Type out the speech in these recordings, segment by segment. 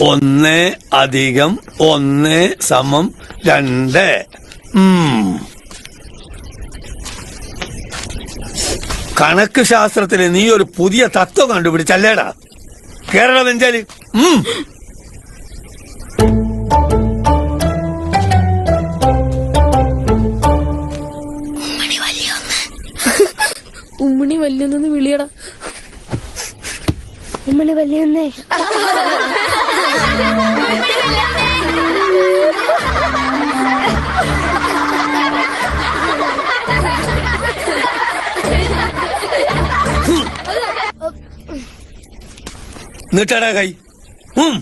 ഒന്ന് അധികം ഒന്ന് സമം രണ്ട്. കണക്ക് ശാസ്ത്രത്തിൽ നീ ഒരു പുതിയ തത്വം കണ്ടുപിടിച്ചല്ലേടാ? കേരള വെഞ്ചാൽ ഉമ്മണി വല്യൊന്നു. വിളിയടാ. ഉമ്മണി വല്യന്നേ നീട്ടാടാ കൈ? ഉം.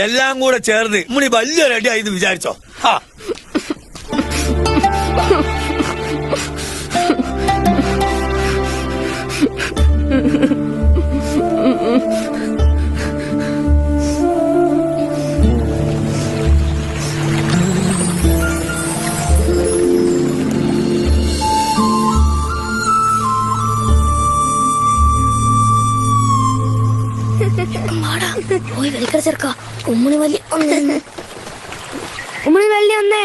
എല്ലാം കൂടെ ചേർന്ന് മുടി വലിയൊരു അടി ആയി വിചാരിച്ചോ? ഹാ. പോയി ചെറുക്ക വലിയ ഒന്നേ. ഉമ്മണി വലിയ ഒന്നേ.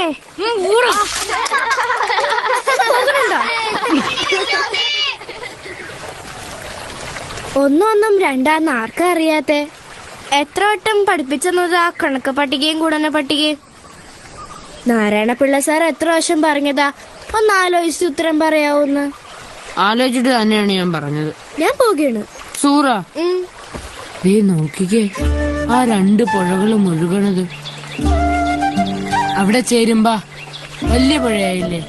ഒന്നും. ഒന്നും രണ്ടാന്ന് ആർക്കാ അറിയാത്തെ? എത്ര വട്ടം പഠിപ്പിച്ചെന്നത് ആ കണക്ക് പട്ടികയും ഗുണന പട്ടികയും? നാരായണ പിള്ള സാർ എത്ര വർഷം പറഞ്ഞതാ? ഒന്ന് ആലോചിച്ച് ഉത്തരം പറയാവൂന്ന്. ആലോചിച്ചിട്ട് തന്നെയാണ് ഞാൻ പറഞ്ഞത്. ഞാൻ പോവുകയാണ് സൂറ. ദേ നോക്കിക്കേ ആ രണ്ട് പുഴകളും ഒഴുകണത് അവിടെ ചേരുമ്പാ വലിയ പുഴയായില്ലേ?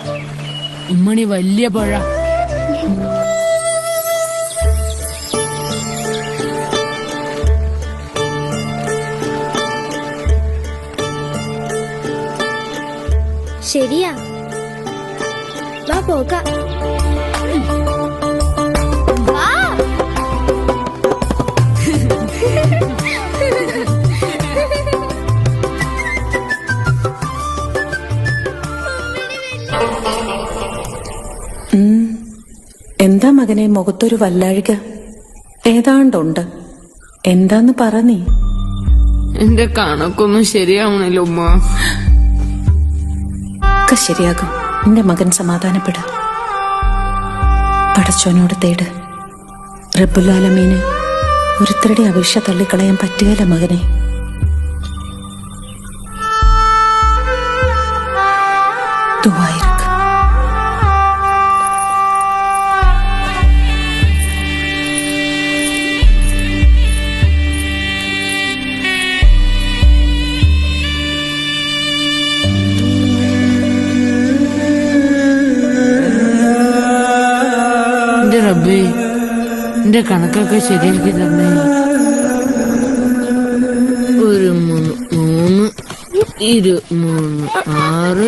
ഉമ്മണി വലിയ പുഴ. ശരിയാ. വാ പോകാം. എന്താ മകനെ മുഖത്തൊരു വല്ലാഴിക? ഏതാണ്ടുണ്ട്. എന്താന്ന് പറഞ്ഞീ എന്റെ കണക്കൊന്നും ശരിയാവണല്ലോ ഉമ്മ. ഒക്കെ ശരിയാകും. നിന്റെ മകൻ സമാധാനപ്പെട. പടച്ചോനോട് തേട്. റബ്ബുലാലമീന് ഒരുത്തരുടെ അപേക്ഷ തള്ളിക്കളയാൻ പറ്റുകയില്ല മകനെ. ദുആയിരക്ക് റബ്ബേ എന്റെ കണക്കൊക്കെ ശരിയാക്കി തന്നെ. ഒരു മൂന്ന് മൂന്ന് ഇരു മൂന്ന് ആറ്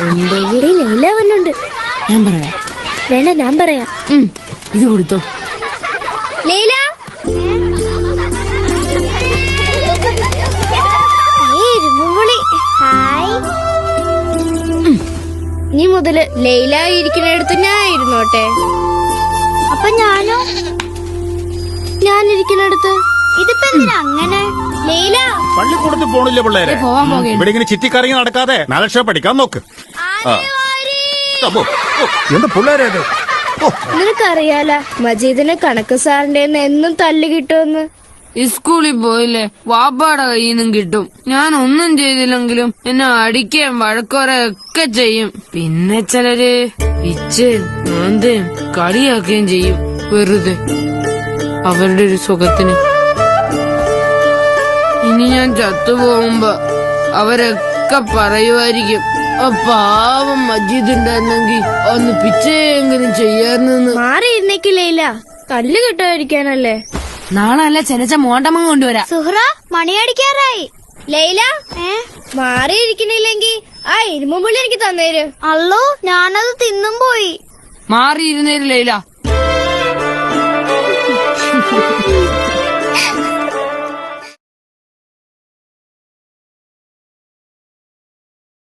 ഒമ്പത്. ലൈല ഞാൻ പറയാം. വേണ്ട ഞാൻ പറയാം. ഇത് കൊടുത്തോ. ലൈല! നീ മുതൽ ലൈല ഇരിക്കുന്നിടത്ത് ഞാൻ ഇരുന്നോട്ടെ അപ്പൊ ഞാനോ? ഞാൻ ഇരിക്കുന്നിടത്ത് ഇതിപ്പോ എന്തിനാ അങ്ങനെ? ലൈല! പള്ളിക്കൂടത്തിൽ പോണില്ല പിള്ളേരെ? പോവാൻ പോകേണ്ട. ഇവിടെ ഇങ്ങനെ ചുറ്റിക്കറങ്ങി നടക്കാതെ നാലക്ഷരം പഠിക്കാൻ നോക്ക്. ആ. അപ്പോ, ഓ, എന്ത് പിള്ളേരേത് ഓ. നിനക്കറിയാല മജീദിനെ കണക്ക് സാറിന്റെ എന്നും തല്ല് കിട്ടുമെന്ന്. സ്കൂളിൽ പോയില്ലേ വാപ്പാടെ കയ്യിൽ നിന്നും കിട്ടും. ഞാൻ ഒന്നും ചെയ്തില്ലെങ്കിലും എന്നെ അടിക്കുകയും വഴക്കുറയൊക്കെ ചെയ്യും. പിന്നെ ചിലര് ഇച്ചയും മാന്തയും കളിയാക്കുകയും ചെയ്യും വെറുതെ. അവരുടെ ഒരു സുഖത്തിന്. ഇനി ഞാൻ ചത്തുപോകുമ്പോ അവരൊക്കെ പറയുമായിരിക്കും പാവം മജീദ് ഉണ്ടായിരുന്നെങ്കിൽ ഒന്ന് പിച്ചയെങ്കിലും ചെയ്യാറുണ്ടെന്ന് മാറി കല്ല് കിട്ടാതിരിക്കാനല്ലേ? നാളെ അല്ല ചെനച്ച മോണ്ടമ്മ കൊണ്ടുവരാ. സുഹ്റ മണിയടിക്കാറായി ലൈല മാറി ഇരിക്കണില്ലെങ്കി ആ ഇരുമ്പുള്ളി എനിക്ക് തന്നേര്. അല്ലോ ഞാനത് തിന്നും പോയി. മാറിയിരുന്നേര് ലൈല.